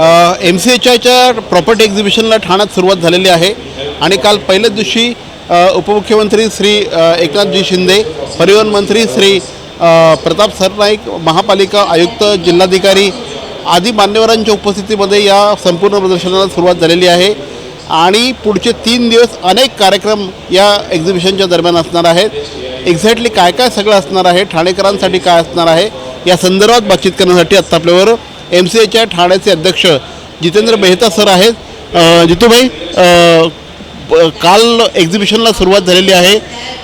M C H आयच्या property एक्झिबिशनला ठाण्यात सुरुवात झालेली आहे. आणि काल पहिल्याच दिवशी उपमुख्यमंत्री श्री एकनाथजी शिंदे परिवहन मंत्री श्री प्रताप सरनाईक महापालिका आयुक्त जिल्हाधिकारी आदी मान्यवरांच्या उपस्थितीमध्ये या संपूर्ण प्रदर्शनाला सुरुवात झालेली आहे. आणि पुढचे तीन दिवस अनेक कार्यक्रम या एक्झिबिशनच्या दरम्यान असणार आहेत. एक्झॅक्टली काय काय सगळं असणार आहे? ठाणेकरांसाठी काय असणार आहे? या संदर्भात बातचीत करण्यासाठी आत्ता आपल्यावर एम सी एच्या ठाण्याचे अध्यक्ष जितेंद्र मेहता सर आहेत. जितूभाई काल एक्झिबिशनला सुरुवात झालेली आहे.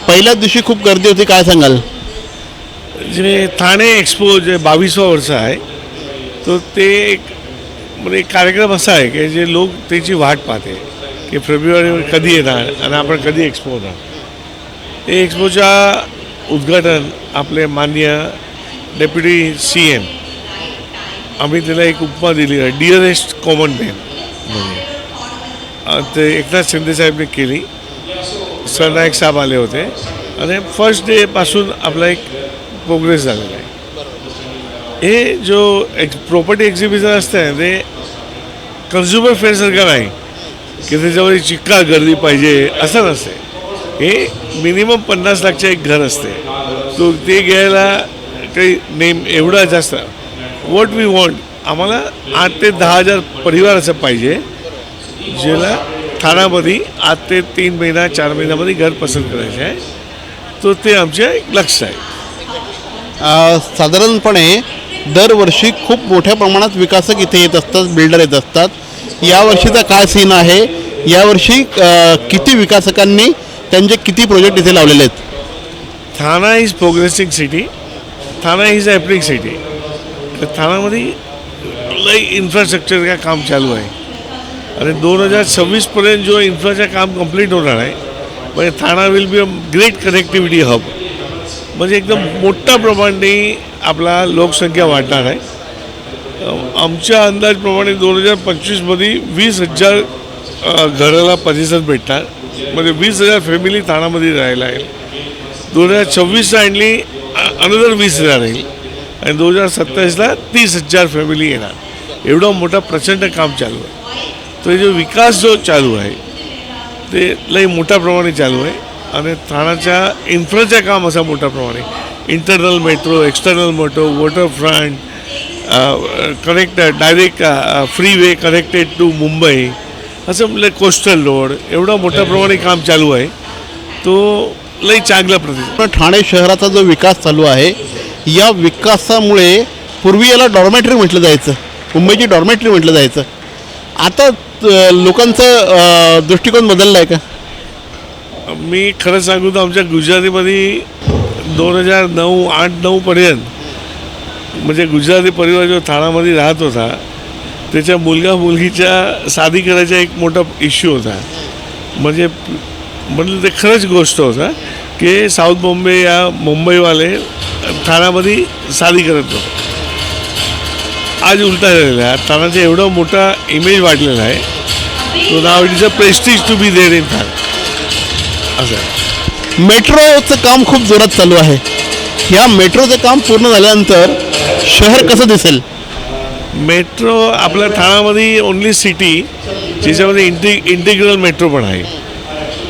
पहिल्याच दिवशी खूप गर्दी होती. काय सांगाल? जे ठाणे एक्सपो जे बावीसवा वर्ष आहे तर ते एक म्हणजे कार्यक्रम असा आहे की जे लोक त्याची वाट पाहते की फेब्रुवारी कधी येणार आणि आपण कधी एक्सपो होणार. ते एक्सपोच्या उद्घाटन आपले माननीय डेप्युटी सी एम आम्ही त्याला एक उपमा दिली आहे डिअरेस्ट कॉमन मॅन म्हणून ते एकनाथ शिंदेसाहेबने केली. सरनायक साहेब आले होते. आणि फर्स्ट डेपासून आपला एक प्रोग्रेस झालेला आहे. हे जो एक प्रॉपर्टी एक्झिबिशन असतं ते कन्झ्युमर फेअरसारखं नाही. की त्याच्यावर चिक्का गर्दी पाहिजे असं नसते हे मिनिमम पन्नास लाखचे एक घर असते तो ते घ्यायला काही नेम एवढा जास्त वॉट वी वॉन्ट आम्हाला आठ ते दहा हजार परिवार असं पाहिजे ज्याला ठाण्यामध्ये आठ ते तीन महिना चार महिन्यामध्ये घर पसंत करायचे आहे. तो ते आमचे एक लक्ष आहे. अ, साधारणपणे दरवर्षी खूप मोठ्या प्रमाणात विकासक इथे येत असतात बिल्डर येत असतात. यावर्षीचा काय सीन आहे? यावर्षी अ, किती विकासकांनी त्यांचे किती प्रोजेक्ट इथे लावलेले आहेत? Thana is progressing city Thana is ॲप्लिक city तर ठाण्यामध्ये लई इन्फ्रास्ट्रक्चर का काम चालू आहे. आणि दोन हजार सव्वीसपर्यंत जो इन्फ्राचं काम कंप्लीट होणार आहे म्हणजे Thana will be a great connectivity hub म्हणजे एकदम मोठ्या प्रमाणे आपला लोकसंख्या वाढणार आहे. आमच्या अंदाजप्रमाणे दोन हजार पंचवीसमध्ये वीस हजार घराला परिसर भेटणार. म्हणजे वीस हजार फॅमिली ठाण्यामध्ये राहायला आहे दोन हजार सव्वीसला आणली अनदर वीस हजार राहील आणि दोन हजार सत्तावीसला तीस हजार फॅमिली येणार. एवढं मोठं प्रचंड काम चालू आहे. तो हे जो विकास जो चालू आहे ते लई मोठ्या प्रमाणे चालू आहे. आणि ठाण्याच्या इन्फ्राचं काम असा मोठ्या प्रमाणे. Internal metro external metro waterfront connect direct freeway connected to Mumbai असं म्हणजे कोस्टल रोड एवढं मोठ्या प्रमाणे काम चालू आहे. तो लई चांगला प्रति पण ठाणे शहराचा जो विकास चालू आहे या विकासामुळे पूर्वी याला डॉर्मेटरी म्हटलं जायचं. मुंबईची डॉर्मेटरी म्हटलं जायचं. आता लोकांचा लोकांचं दृष्टिकोन बदलला आहे का? मी खरं सांगू तर आमच्या गुजरातीमध्ये दोन हजार नऊ आठ नऊपर्यंत म्हणजे गुजराती परिवार जो ठाण्यामध्ये राहत होता त्याच्या मुलगा मुलगीच्या शादी करायचा एक मोठा इश्यू होता. म्हणजे म्हणजे ते खरंच गोष्ट होता की साऊथ बॉम्बे या मुंबईवाले ठाण्यामध्ये शादी करत होते. आज उलटा झालेला आहे. ठाण्याचा एवढा मोठा इमेज वाढलेला आहे. तो नाव it is a prestige to be there in Thane असं. मेट्रोचं काम खूप जोरात चालू आहे. या मेट्रोचं काम पूर्ण झाल्यानंतर शहर कसं दिसेल? मेट्रो आपल्या ठाण्यामध्ये ओनली सिटी ज्याच्यामध्ये इंटि इंटिग्रल मेट्रो पण आहे.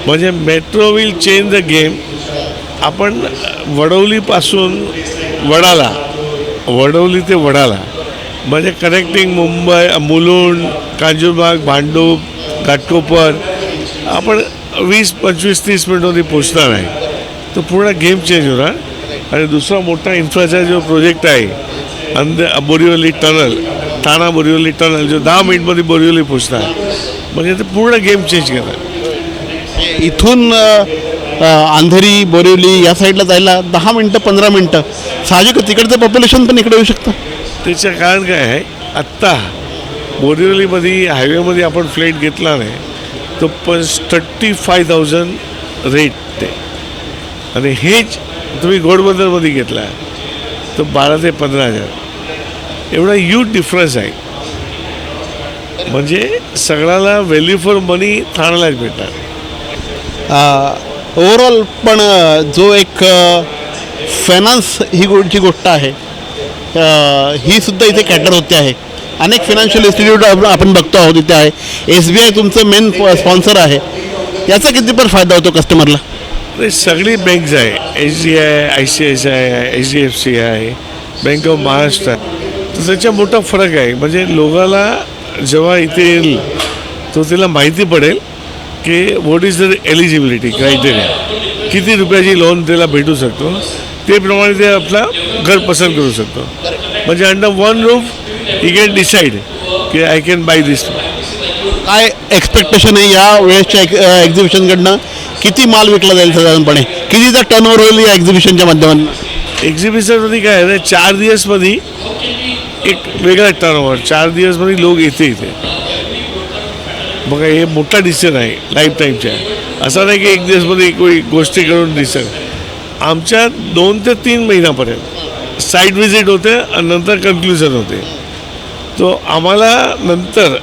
म्हणजे metro will change the game आपण वडवलीपासून वडाला वडवली ते वडाला म्हणजे कनेक्टिंग मुंबई मुलुंड कांजूरबाग भांडूप घाटकोपर आपण वीस पंचवीस तीस मिनिटमध्ये पोचणार आहे. तो पूर्ण गेम चेंज होणार. आणि दुसरा मोठा इन्फ्राचा जो प्रोजेक्ट आहे and Borivali tunnel Thana Borivali tunnel जो दहा मिनिटमध्ये बोरिवली पोचणार म्हणजे ते पूर्ण गेम चेंज करणार. इथून अंधेरी बोरिवली या साईडला जायला दहा मिनटं पंधरा मिनटं. साहजिक तिकडचं पॉप्युलेशन पण इकडे येऊ शकतं. त्याचं कारण काय आहे? आत्ता बोरिवलीमध्ये हायवेमध्ये आपण फ्लाईट घेतला नाही तो पण थर्टी फाय थाउजंड रेट ते. आणि हेच तुम्ही घोडबंदरमध्ये घेतला तर बारा ते पंधरा हजार. एवढा ह्यूज डिफरन्स आहे. म्हणजे सगळ्याला व्हॅल्यू फॉर मनी ठाण्यालाच भेटणार. ओव्हरऑल पण जो एक फायनान्स ही गोष्टी गोष्ट आहे ही सुद्धा इथे कॅटर होते आहे. अनेक फिनान्शियल इन्स्टिट्यूट आपण बघतो आहोत इथे आहे. एस बी आय तुमचं मेन स्पॉन्सर आहे. याचा किती पण फायदा होतो कस्टमरला सगळी बँक्स आहे. H D I I C I C I आहे एच डी एफ सी आहे बँक ऑफ महाराष्ट्र तर त्याच्या मोठा फरक आहे. म्हणजे लोकाला जेव्हा इथे येईल तो त्याला माहिती पडेल. की what is the eligibility criteria किती रुपयाची लोन त्याला भेटू शकतो? ते प्रमाणे ते आपला घर पसंत करू शकतो. म्हणजे under one roof he can decide की आय कॅन बाय दिस काय एक्सपेक्टेशन आहे या वेळेसच्या एक्झिबिशनकडनं किती माल विकला जाईल साधारणपणे? कितीचा टर्न ओव्हर होईल या एक्झिबिशनच्या माध्यमातून? एक्झिबिशनमध्ये काय आहे चार दिवसमध्ये एक वेगळा टर्नओव्हर चार दिवसमध्ये लोक येते इथे. बघा हे मोठा डिसिजन आहे लाईफ टाईमच्या असं नाही की एक दिवसमध्ये कोणी गोष्टी करून डिसिजन आमच्या दोन ते तीन महिन्यापर्यंत साईट व्हिजिट होते आणि नंतर कन्क्ल्युजन होते. तो आम्हाला नंतर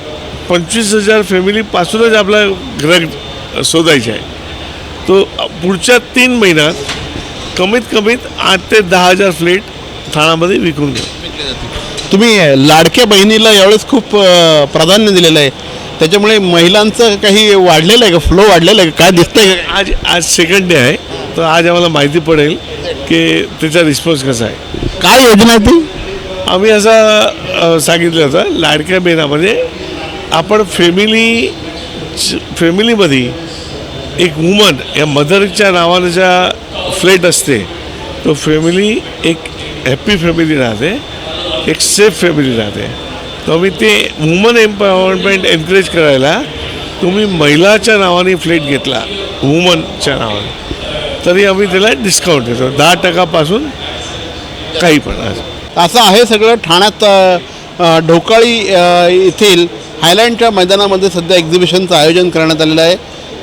पंचवीस हजार फॅमिलीपासूनच आपला ग्रह शोधायचे आहे. तो पुढच्या तीन महिन्यात कमीत कमीत आठ ते दहा हजार फ्लेट ठाण्यामध्ये विकून घ्या तुम्ही लाडक्या बहिणीला यावेळेस खूप प्राधान्य दिलेलं आहे. त्याच्यामुळे महिलांचं काही वाढलेलं आहे का? फ्लो वाढलेलं आहे का? काय दिसतंय का? आज आज सेकंड डे आहे. तर आज आम्हाला माहिती पडेल की त्याचा रिस्पॉन्स कसा आहे. काय योजना आहे ती? आम्ही असं अ, सांगितलं होतं लाडक्या बहिणामध्ये आपण फॅमिली फॅमिलीमध्ये एक वुमन या मदरच्या नावानं ज्या फ्लॅट असते तो फॅमिली एक हॅप्पी फॅमिली राहते एक सेफ फॅमिली राहते. तर आम्ही ते वुमन एम्पॉवरमेंट एनकरेज करायला तुम्ही महिलाच्या नावाने फ्लॅट घेतला वुमनच्या नावाने. तरी आम्ही त्याला डिस्काउंट देतो. दहा टक्कापासून काही पण असं. असं आहे सगळं ठाण्यात ढोकाळी येथील हायलँडच्या मैदानामध्ये सध्या एक्झिबिशनचं आयोजन करण्यात आलेलं आहे.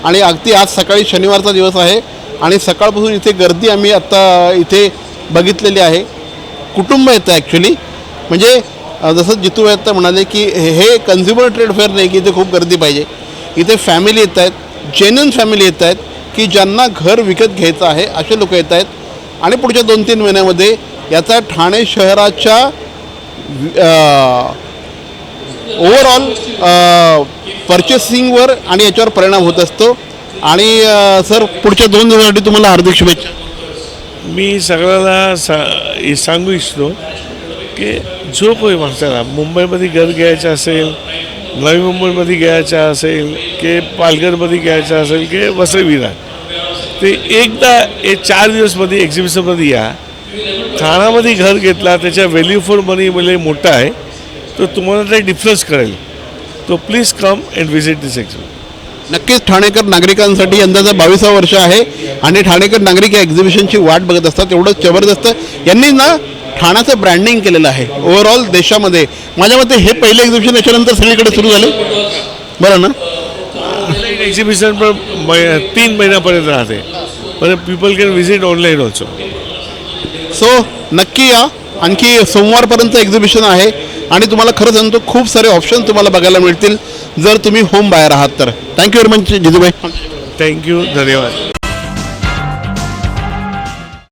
आणि अगदी आज सकाळी शनिवारचा दिवस आहे आणि सकाळपासून इथे गर्दी आम्ही आत्ता इथे बघितलेली आहे. कुटुंब येतं ॲक्च्युली म्हणजे जसं जितू आता म्हणाले की हे- हे कन्झ्युमर ट्रेड फेअर नाही की इथे खूप गर्दी पाहिजे. इथे फॅमिली येत आहेत जेन्युन फॅमिली येत आहेत की ज्यांना घर विकत घ्यायचं आहे असे लोक येत आहेत. आणि पुढच्या दोन तीन महिन्यामध्ये याचा ठाणे शहराच्या ओव्हरऑल पर्चेसिंगवर आणि याच्यावर परिणाम होत असतो. आणि सर पुढच्या दोन दिवसासाठी तुम्हाला हार्दिक शुभेच्छा. मी सगळ्याला सा सांगू इच्छितो की जो कोणी माणसाला मुंबईमध्ये घर घ्यायचं असेल नवी मुंबईमध्ये घ्यायचं असेल की पालघरमध्ये घ्यायचं असेल की वसईविरा ते एकदा हे चार दिवसमध्ये एक्झिबिशनमध्ये या. ठाण्यामध्ये घर घेतला त्याच्या व्हॅल्यू फॉर मनी म्हणजे मोठा आहे. तर तुम्हाला ते डिफरन्स कळेल. तो please come and visit this exhibition नक्कीच ठाणेकर नागरिकांसाठी यंदाचं बावीसा वर्ष आहे. आणि ठाणेकर नागरिक या एक्झिबिशनची वाट बघत असतात एवढंच जबरदस्त. यांनी ना ठाण्याचं ब्रँडिंग केलेलं आहे. ओव्हरऑल देशामध्ये माझ्या मते हे पहिलं एक्झिबिशन याच्यानंतर सगळीकडे सुरू झाले. बरं ना? एक्झिबिशन पण तीन महिन्यापर्यंत राहते. म्हणजे people can visit online also so नक्की या. आणखी सोमवारपर्यंत एक्झिबिशन आहे. आणि तुम्हाला खरं सांगतो खूप सारे ऑप्शन तुम्हाला बघायला मिळतील. जर तुम्ही होम बाहेर आहात तर. Thank you very much Jijubai. Thank you धन्यवाद.